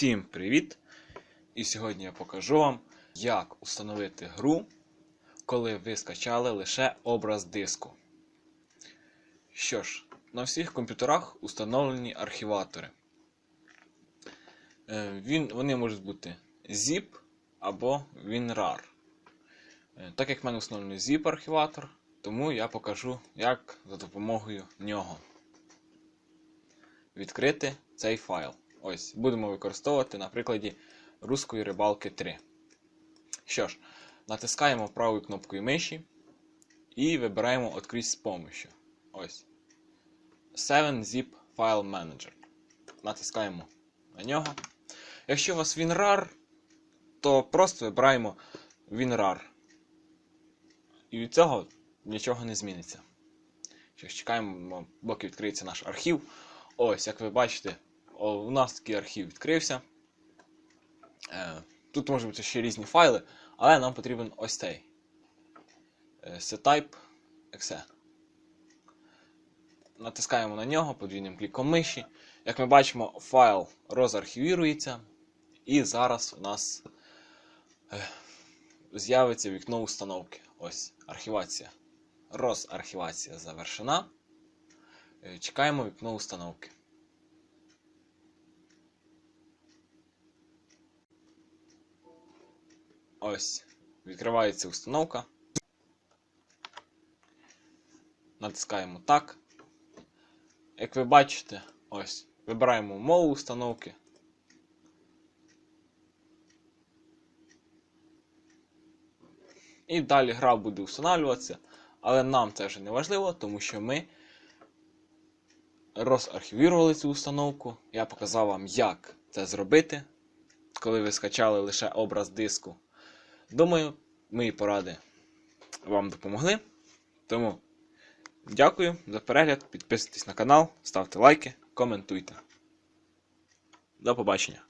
Всім привіт! І сьогодні я покажу вам, як установити гру, коли ви скачали лише образ диску. Що ж, на всіх комп'ютерах установлені архіватори. Е, Він, вони можуть бути ZIP або WinRAR. Е, Так як в мене встановлений ZIP-архіватор, тому я покажу, як за допомогою нього відкрити цей файл. Ось, будемо використовувати на прикладі Руської рибалки 3. Що ж, натискаємо правою кнопкою миші і вибираємо «Открыть з помощью. Ось. 7-Zip File Manager. Натискаємо на нього. Якщо у вас WinRAR, то просто вибираємо WinRAR. І від цього нічого не зміниться. Що чекаємо, поки відкриється наш архів. Ось, як ви бачите, у нас такий архів відкрився. Е, тут можуть бути ще різні файли, але нам потрібен ось цей. Е, ctype.exe. Натискаємо на нього подвійним кліком миші. Як ми бачимо, файл розархівірується. І зараз у нас е, з'явиться вікно установки. Ось, архівація. Розархівація завершена. Чекаємо вікно установки. Ось, відкривається установка. Натискаємо так. Як ви бачите, ось, вибираємо мову установки. І далі гра буде встановлюватися, але нам це вже не важливо, тому що ми розархівірували цю установку. Я показав вам, як це зробити, коли ви скачали лише образ диску. Думаю, мої поради вам допомогли. Тому дякую за перегляд. Підписуйтесь на канал, ставте лайки, коментуйте. До побачення.